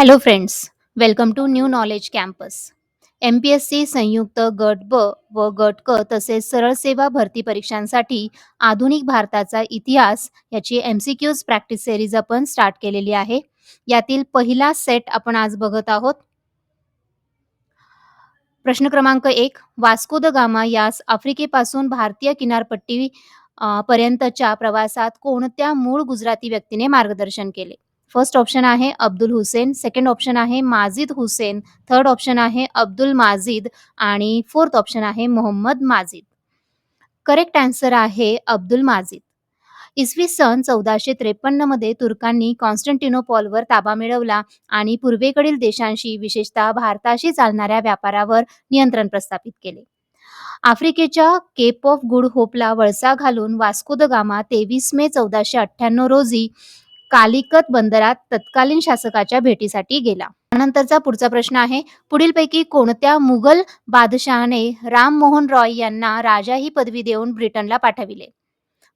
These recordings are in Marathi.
Hello friends welcome to new knowledge campus M P S C संयुक्त गट ब व गट क तसेच सरळ सेवा भरती परीक्षांसाठी आधुनिक भारताचा इतिहास याची M C Qs practice series आपण स्टार्ट केलेली आहे. यातील पहिला सेट आपण आज बघत आहोत. प्रश्न क्रमांक एक वास्को द गामा यास आफ्रिकेपासून भारतीय किनारपट्टी पर्यंतच्या प्रवासात कोणत्या मूळ गुजराती व्यक्तीने मार्गदर्शन केले? फर्स्ट ऑप्शन आहे अब्दुल हुसेन. सेकंड ऑप्शन आहे माजिद हुसेन. थर्ड ऑप्शन आहे अब्दुल माजिद. आणि फोर्थ ऑप्शन आहे मोहम्मद माजिद. करेक्ट आन्सर आहे अब्दुल माजिद. इसवी सन चौदाशे त्रेपन्नमध्ये तुर्कांनी कॉन्स्टंटिनोपॉलवर ताबा मिळवला आणि पूर्वेकडील देशांशी विशेषतः भारताशी चालणाऱ्या व्यापारावर नियंत्रण प्रस्थापित केले. आफ्रिकेच्या केप ऑफ गुड होपला वळसा घालून वास्को द गामा तेवीस मे चौदाशे अठ्ठ्याण्णव रोजी कालिकत बंदरात तत्कालीन शासकाच्या भेटीसाठी गेला. त्यानंतरचा पुढचा प्रश्न आहे पुढीलपैकी कोणत्या मुघल बादशहाने राम मोहन रॉय यांना राजा ही पदवी देऊन ब्रिटनला पाठविले?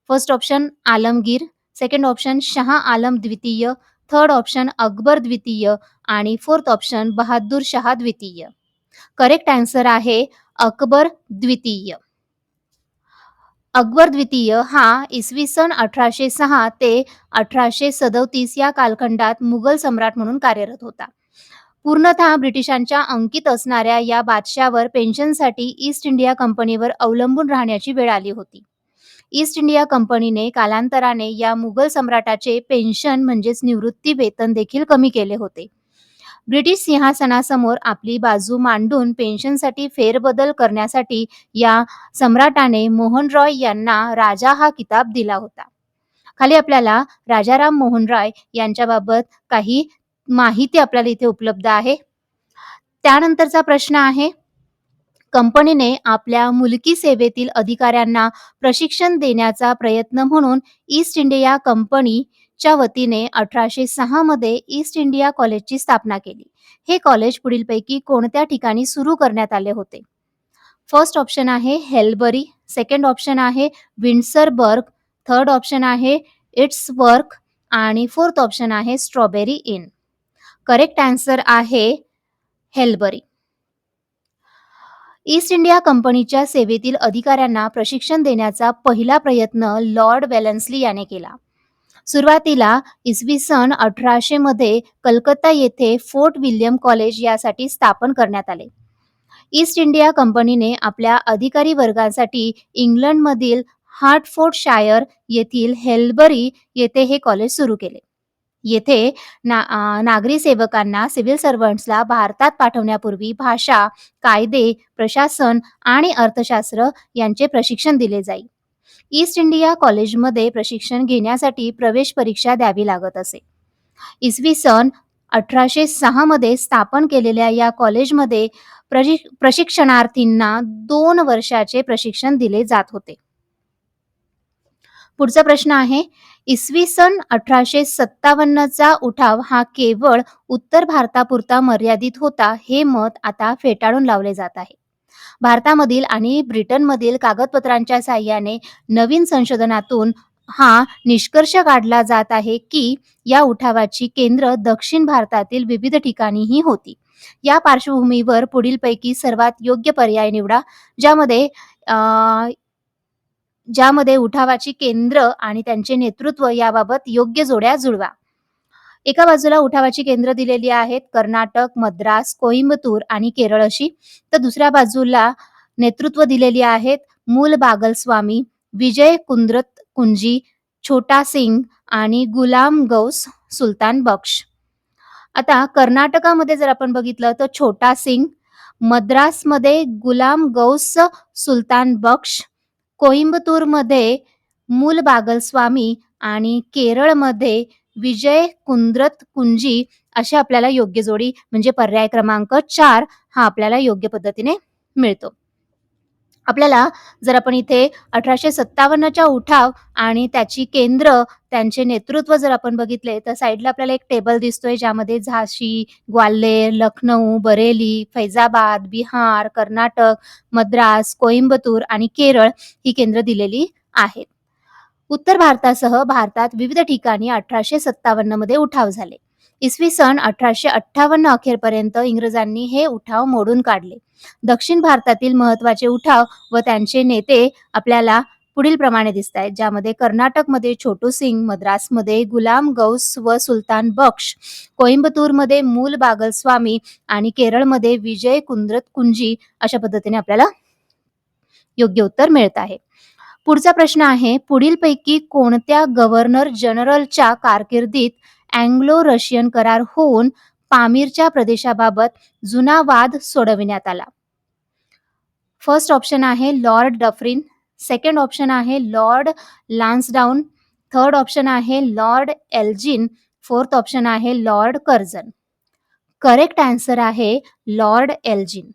First option Alamgir. Second option Shah Alam द्वितीय. थर्ड ऑप्शन अकबर द्वितीय. आणि फोर्थ ऑप्शन बहादूर शहा द्वितीय. करेक्ट आन्सर आहे अकबर द्वितीय. अकबर द्वितीय हा इसवी सन अठराशे सहा ते अठराशे सदोतीस या कालखंडात मुघल सम्राट म्हणून कार्यरत होता. पूर्णतः ब्रिटिशांच्या अंकित असणाऱ्या या बादशावर पेन्शनसाठी ईस्ट इंडिया कंपनीवर अवलंबून राहण्याची वेळ आली होती. ईस्ट इंडिया कंपनीने कालांतराने या मुघल सम्राटाचे पेन्शन म्हणजेच निवृत्ती वेतन देखील कमी केले होते. ब्रिटिश सिंहासनासमोर आपली बाजू मांडून पेन्शनसाठी फेरबदल करण्यासाठी या सम्राटाने मोहन रॉय यांना राजा हा किताब दिला होता. खाली आपल्याला राजाराम मोहन रॉय यांच्याबाबत काही माहिती आपल्याला इथे उपलब्ध आहे. त्यानंतरचा प्रश्न आहे कंपनीने आपल्या मुलकी सेवेतील अधिकाऱ्यांना प्रशिक्षण देण्याचा प्रयत्न म्हणून ईस्ट इंडिया कंपनी च्या वतीने अठराशे सहा मध्ये ईस्ट इंडिया कॉलेजची स्थापना केली. हे कॉलेज पुढीलपैकी कोणत्या ठिकाणी सुरू करण्यात आले होते? फर्स्ट ऑप्शन आहे हेल्बरी सेकंड ऑप्शन आहे विंडसरबर्ग थर्ड ऑप्शन आहे इट्स वर्क आणि फोर्थ ऑप्शन आहे स्ट्रॉबेरी इन. करेक्ट आन्सर आहे हेल्बरी. ईस्ट इंडिया कंपनीच्या सेवेतील अधिकाऱ्यांना प्रशिक्षण देण्याचा पहिला प्रयत्न लॉर्ड वेलन्सली याने केला. सुरुवातीला इसवी सन अठराशे मध्ये कलकत्ता येथे फोर्ट विल्यम कॉलेज यासाठी स्थापन करण्यात आले. ईस्ट इंडिया कंपनीने आपल्या अधिकारी वर्गासाठी इंग्लंडमधील हार्टफोर्ड शायर येथील हेल्बरी येथे हे कॉलेज सुरू केले. येथे ना नागरी सेवकांना सिव्हिल सर्वंट्सला भारतात पाठवण्यापूर्वी भाषा कायदे प्रशासन आणि अर्थशास्त्र यांचे प्रशिक्षण दिले जाईल ईस्ट इंडिया कॉलेजमध्ये प्रशिक्षण घेण्यासाठी प्रवेश परीक्षा द्यावी लागत असे. इसवी सन अठराशे सहा मध्ये स्थापन केलेल्या या कॉलेजमध्ये प्रशिक्षणार्थींना दोन वर्षाचे प्रशिक्षण दिले जात होते. पुढचा प्रश्न आहे इसवी सन अठराशे सत्तावन्नचा उठाव हा केवळ उत्तर भारतापुरता मर्यादित होता हे मत आता फेटाळून लावले जात आहे. भारतामधील आणि ब्रिटनमधील कागदपत्रांच्या साह्याने नवीन संशोधनातून हा निष्कर्ष काढला जात आहे की या उठावाची केंद्र दक्षिण भारतातील विविध ठिकाणीही होती. या पार्श्वभूमीवर पुढीलपैकी सर्वात योग्य पर्याय निवडा ज्यामध्ये अं, ज्यामध्ये उठावाची केंद्र आणि त्यांचे नेतृत्व याबाबत योग्य जोड्या जुळवा. एका बाजूला उठावाची केंद्र दिलेली आहेत कर्नाटक मद्रास कोइंबतूर आणि केरळ अशी. तर दुसऱ्या बाजूला नेतृत्व दिलेली आहेत मूल बागलस्वामी विजय कुंद्रत कुंजी छोटा सिंग आणि गुलाम गौस सुलतान बक्ष आता कर्नाटकामध्ये जर आपण बघितलं तर छोटा सिंग मद्रासमध्ये गुलाम गौस सुलतान बक्ष कोइंबतूरमध्ये मूल बागलस्वामी आणि केरळमध्ये विजय कुंद्रत कुंजी अशी आपल्याला योग्य जोडी म्हणजे पर्याय क्रमांक चार हा आपल्याला योग्य पद्धतीने मिळतो. आपल्याला जर आपण इथे अठराशे सत्तावन्नच्या उठाव आणि त्याची केंद्र त्यांचे नेतृत्व जर आपण बघितले तर साईडला आपल्याला एक टेबल दिसतोय ज्यामध्ये झाशी ग्वाल्हेर लखनौ बरेली फैजाबाद बिहार कर्नाटक मद्रास कोइंबतूर आणि केरळ ही केंद्र दिलेली आहेत. उत्तर भारतासह भारतात विविध ठिकाणी अठराशे सत्तावन्नमध्ये उठाव झाले. इसवी सन अठराशे अठ्ठावन्न अखेरपर्यंत इंग्रजांनी हे उठाव मोडून काढले. दक्षिण भारतातील महत्त्वाचे उठाव व त्यांचे नेते आपल्याला पुढील प्रमाणे दिसत आहेत ज्यामध्ये कर्नाटकमध्ये छोटू सिंग मद्रासमध्ये गुलाम गौस व सुलतान बक्ष कोइंबतूरमध्ये मूल बागलस्वामी आणि केरळमध्ये विजय कुंद्रत कुंजी अशा पद्धतीने आपल्याला योग्य उत्तर मिळत आहे. पुढचा प्रश्न आहे पुढीलपैकी कोणत्या गव्हर्नर जनरलच्या कारकिर्दीत अँग्लो रशियन करार होऊन पामीरच्या प्रदेशाबाबत जुना वाद सोडविण्यात आला? फर्स्ट ऑप्शन आहे लॉर्ड डफरिन सेकंड ऑप्शन आहे लॉर्ड लान्सडाऊन थर्ड ऑप्शन आहे लॉर्ड एल्जिन फोर्थ ऑप्शन आहे लॉर्ड कर्जन करेक्ट आन्सर आहे लॉर्ड एल्जिन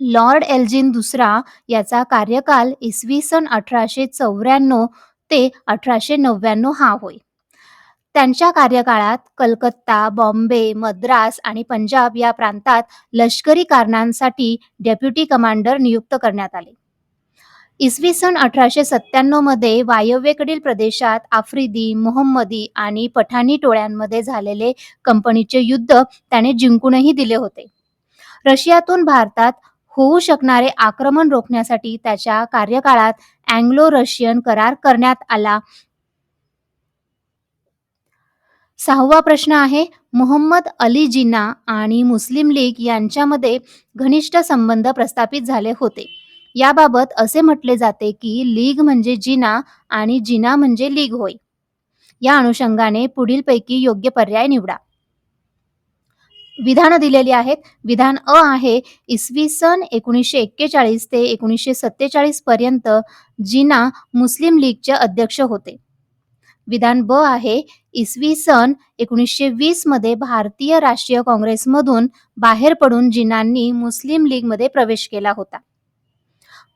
लॉर्ड एल्जिन दुसरा याचा कार्यकाल इसवी सन अठराशे चौऱ्याण्णव ते अठराशे नव्याण्णव हा होय. त्यांच्या कार्यकाळात कलकत्ता बॉम्बे मद्रास आणि पंजाब या प्रांतात लष्करी कारणांसाठी डेप्युटी कमांडर नियुक्त करण्यात आले. इसवी सन अठराशे सत्त्याण्णवमध्ये वायव्येकडील प्रदेशात आफ्रिदी मोहम्मदी आणि पठाणी टोळ्यांमध्ये झालेले कंपनीचे युद्ध त्याने जिंकूनही दिले होते. रशियातून भारतात होऊ शकणारे आक्रमण रोखण्यासाठी त्याच्या कार्यकाळात अँग्लो रशियन करार करण्यात आला. सहावा प्रश्न आहे मोहम्मद अली जिना आणि मुस्लिम लीग यांच्यामध्ये घनिष्ठ संबंध प्रस्थापित झाले होते. याबाबत असे म्हटले जाते की लीग म्हणजे जिना आणि जिना म्हणजे लीग होय. या अनुषंगाने पुढीलपैकी योग्य पर्याय निवडा. विधानं दिलेली आहेत. विधान अ आहे. इसवी सन एकोणीसशे एक्केचाळीस ते एकोणीसशे सत्तेचाळीस पर्यंत जिना मुस्लिम लीगचे अध्यक्ष होते. विधान ब आहे. इसवी सन एकोणीसशे वीसमध्ये भारतीय राष्ट्रीय काँग्रेसमधून बाहेर पडून जिनांनी मुस्लिम लीगमध्ये प्रवेश केला होता.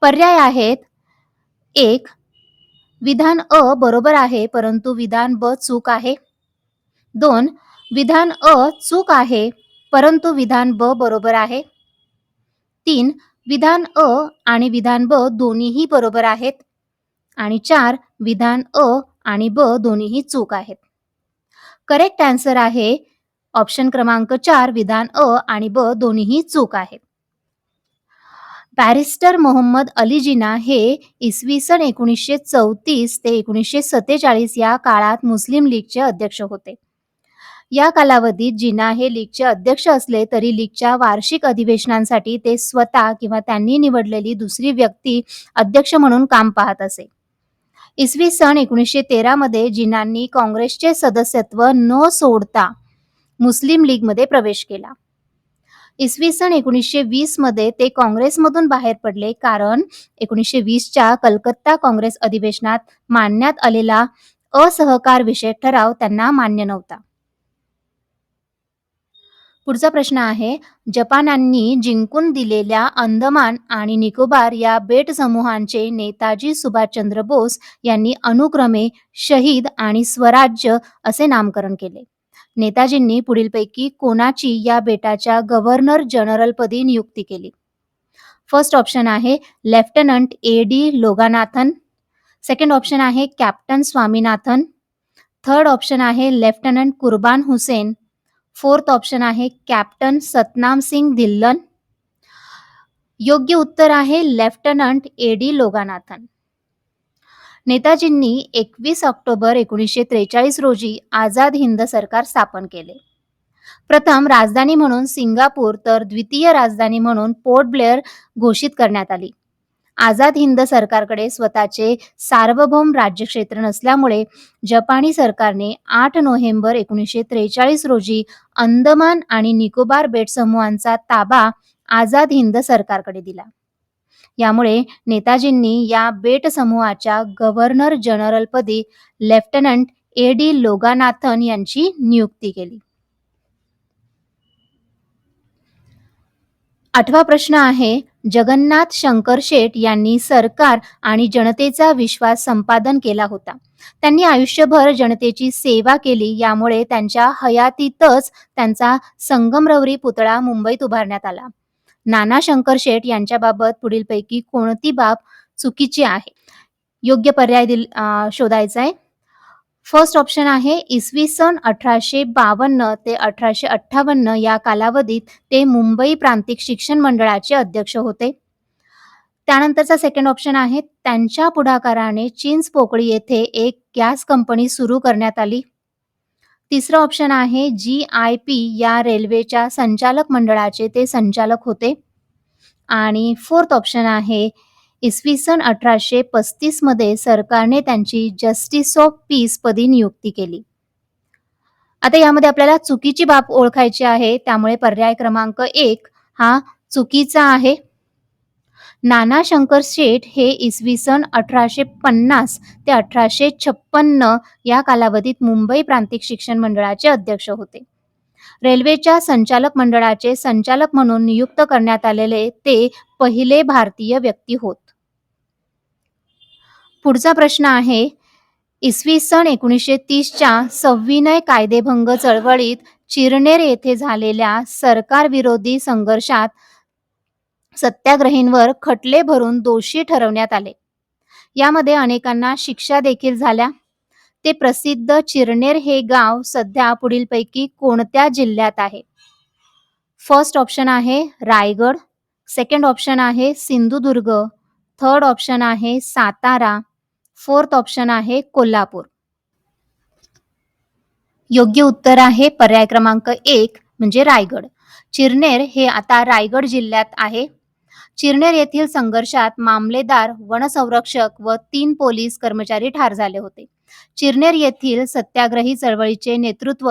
पर्याय आहेत. एक विधान अ बरोबर आहे परंतु विधान ब चूक आहे. दोन विधान अ चूक आहे परंतु विधान ब बरोबर आहे. तीन विधान अ आणि विधान ब दोन्हीही बरोबर आहेत. आणि चार विधान अ आणि ब दोन्हीही चूक आहेत. करेक्ट आन्सर आहे ऑप्शन क्रमांक चार विधान अ आणि ब दोन्हीही चूक आहेत. बॅरिस्टर मोहम्मद अली जिना हे इसवी सन एकोणीसशे चौतीस ते एकोणीसशे सत्तेचाळीस या काळात मुस्लिम लीगचे अध्यक्ष होते. या कालावधीत जिना हे लीगचे अध्यक्ष असले तरी लीगच्या वार्षिक अधिवेशनांसाठी ते स्वतः किंवा त्यांनी निवडलेली दुसरी व्यक्ती अध्यक्ष म्हणून काम पाहत असे. इसवी सन एकोणीसशे तेरा मध्ये जिनांनी काँग्रेसचे सदस्यत्व न सोडता मुस्लिम लीगमध्ये प्रवेश केला. इसवी सन एकोणीसशे वीसमध्ये ते काँग्रेसमधून बाहेर पडले कारण एकोणीसशे वीसच्या कलकत्ता काँग्रेस अधिवेशनात मांडण्यात आलेला असहकार विषयक ठराव त्यांना मान्य नव्हता. पुढचा प्रश्न आहे जपानांनी जिंकून दिलेल्या अंदमान आणि निकोबार या बेट समूहांचे नेताजी सुभाषचंद्र बोस यांनी अनुक्रमे शहीद आणि स्वराज्य असे नामकरण केले. नेताजींनी पुढीलपैकी कोणाची या बेटाच्या गव्हर्नर जनरलपदी नियुक्ती केली. फर्स्ट ऑप्शन आहे lieutenant A D Loganathan. Second option आहे कॅप्टन स्वामीनाथन. थर्ड ऑप्शन आहे lieutenant Kurban Hussain. Fourth option आहे कॅप्टन सतनाम सिंग धिल्लन. योग्य उत्तर आहे लेफ्टनंट ए डी लोगानाथन. नेताजींनी एकवीस ऑक्टोबर एकोणीसशे त्रेचाळीस रोजी आझाद हिंद सरकार स्थापन केले. प्रथम राजधानी म्हणून सिंगापूर तर द्वितीय राजधानी म्हणून पोर्ट ब्लेअर घोषित करण्यात आली. आझाद हिंद सरकारकडे स्वतःचे सार्वभौम राज्यक्षेत्र नसल्यामुळे जपानी सरकारने आठ नोव्हेंबर एकोणीसशे त्रेचाळीस रोजी अंदमान आणि निकोबार बेट समूहांचा ताबा आझाद हिंद सरकारकडे दिला. यामुळे नेताजींनी या बेट समूहाच्या गव्हर्नर जनरलपदी लेफ्टनंट ए डी लोगानाथन यांची नियुक्ती केली. आठवा प्रश्न आहे जगन्नाथ शंकर शेठ यांनी सरकार आणि जनतेचा विश्वास संपादन केला होता. त्यांनी आयुष्यभर जनतेची सेवा केली यामुळे त्यांच्या हयातीतच त्यांचा संगमरवरी पुतळा मुंबईत उभारण्यात आला. नाना शंकर शेठ यांच्याबाबत पुढीलपैकी कोणती बाब चुकीची आहे? योग्य पर्याय दिल शोधायचा आहे. फर्स्ट ऑप्शन आहे इसवी सन अठराशे बावन्न ते अठराशे अठ्ठावन्न या कालावधीत ते मुंबई प्रांतिक शिक्षण मंडळाचे अध्यक्ष होते. त्यानंतरचा सेकंड ऑप्शन आहे त्यांच्या पुढाकाराने चिंच पोकळी येथे एक गॅस कंपनी सुरू करण्यात आली. तिसरं ऑप्शन आहे जी आय पी या रेल्वेच्या संचालक मंडळाचे ते संचालक होते. आणि फोर्थ ऑप्शन आहे इसवी सन अठराशे पस्तीसमध्ये सरकारने त्यांची जस्टिस ऑफ पीस पदी नियुक्ती केली. आता यामध्ये आपल्याला चुकीची बाब ओळखायची आहे त्यामुळे पर्याय क्रमांक एक हा चुकीचा आहे. नाना शंकर शेठ हे इसवी सन अठराशे पन्नास ते अठराशे छप्पन्न या कालावधीत मुंबई प्रांतिक शिक्षण मंडळाचे अध्यक्ष होते. रेल्वेच्या संचालक मंडळाचे संचालक म्हणून नियुक्त करण्यात आलेले ते पहिले भारतीय व्यक्ती होत. पुढचा प्रश्न आहे इसवी सन एकोणीसशे तीसच्या सविनय कायदेभंग चळवळीत चिरनेर येथे झालेल्या सरकारविरोधी संघर्षात सत्याग्रहींवर खटले भरून दोषी ठरवण्यात आले. यामध्ये अनेकांना शिक्षा देखील झाल्या. ते प्रसिद्ध चिरनेर हे गाव सध्या पुढीलपैकी कोणत्या जिल्ह्यात आहे? फर्स्ट ऑप्शन आहे रायगड सेकंड ऑप्शन आहे सिंधुदुर्ग थर्ड ऑप्शन आहे सातारा फोर्थ ऑप्शन आहे कोल्हापूर. योग्य उत्तर आहे पर्याय क्रमांक एक म्हणजे रायगड. चिरनेर हे आता रायगड जिल्ह्यात आहे. चिरनेर येथील संघर्षात मामलेदार वनसंरक्षक व तीन पोलीस कर्मचारी ठार झाले होते. चिरनेर येथील सत्याग्रही चळवळीचे नेतृत्व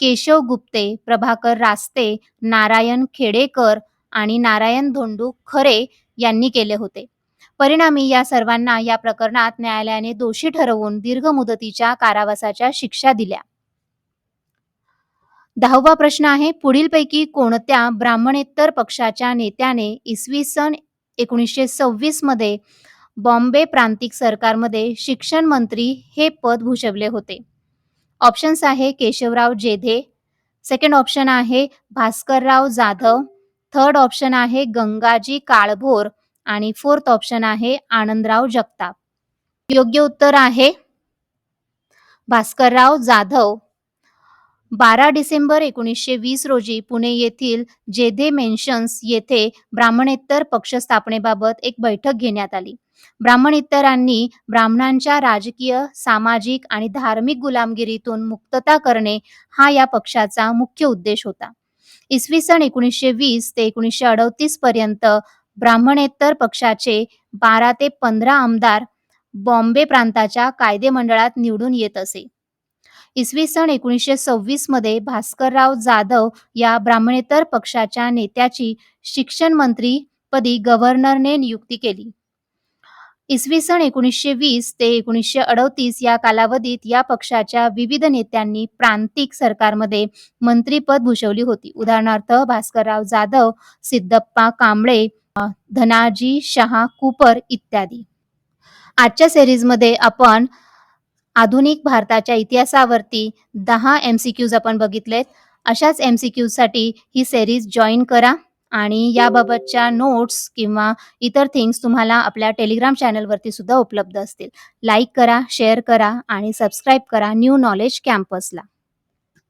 केशव गुप्ते प्रभाकर रास्ते नारायण खेडेकर आणि नारायण धोंडू खरे यांनी केले होते. परिणामी या सर्वांना या प्रकरणात न्यायालयाने दोषी ठरवून दीर्घ मुदतीच्या कारावासाच्या शिक्षा दिल्या. दहावा प्रश्न आहे पुढीलपैकी कोणत्या ब्राह्मणेतर पक्षाच्या नेत्याने इसवी सन एकोणीसशे सव्वीसमध्ये बॉम्बे प्रांतिक सरकारमध्ये शिक्षण मंत्री हे पद भूषवले होते? ऑप्शन्स आहे केशवराव जेधे. सेकंड ऑप्शन आहे भास्करराव जाधव. थर्ड ऑप्शन आहे गंगाजी काळभोर. आणि फोर्थ ऑप्शन आहे आनंदराव जगताप. योग्य उत्तर आहे भास्करराव जाधव. बारा डिसेंबर एकोणीसशे वीस रोजी पुणे येथील जेधे मेन्शन्स येथे ब्राह्मणेतर पक्ष स्थापनेबाबत एक बैठक घेण्यात आली. ब्राह्मणेतरांनी ब्राह्मणांच्या राजकीय सामाजिक आणि धार्मिक गुलामगिरीतून मुक्तता करणे हा या पक्षाचा मुख्य उद्देश होता. इसवी सन एकोणीसशे वीस ते एकोणीसशे अडतीस पर्यंत ब्राह्मणेतर पक्षाचे बारा ते पंधरा आमदार बॉम्बे प्रांताच्या कायदे मंडळात निवडून येत असे. इसवी सन एकोणीसशे सव्वीसमध्ये भास्करराव जाधव या ब्राह्मणेतर पक्षाच्या नेत्याची शिक्षण मंत्री पदी गव्हर्नरने नियुक्ती केली. इसवी सन एकोणीसशे वीस ते एकोणीसशे अडतीस या कालावधीत या पक्षाच्या विविध नेत्यांनी प्रांतिक सरकारमध्ये मंत्रीपद भूषवली होती. उदाहरणार्थ भास्करराव जाधव सिद्धप्पा कांबळे धनाजी शहा कुपर इत्यादी. आजच्या सिरीजमध्ये आपण आधुनिक भारताच्या इतिहासावरती दहा एम सी क्यूज आपण बघितलेत अशाच एम सी क्यूजसाठी ही सिरीज जॉईन करा आणि याबाबतच्या नोट्स किंवा इतर थिंग्स तुम्हाला आपल्या टेलिग्राम चॅनलवरती सुद्धा उपलब्ध असतील. लाईक करा शेअर करा आणि सबस्क्राईब करा न्यू नॉलेज कॅम्पसला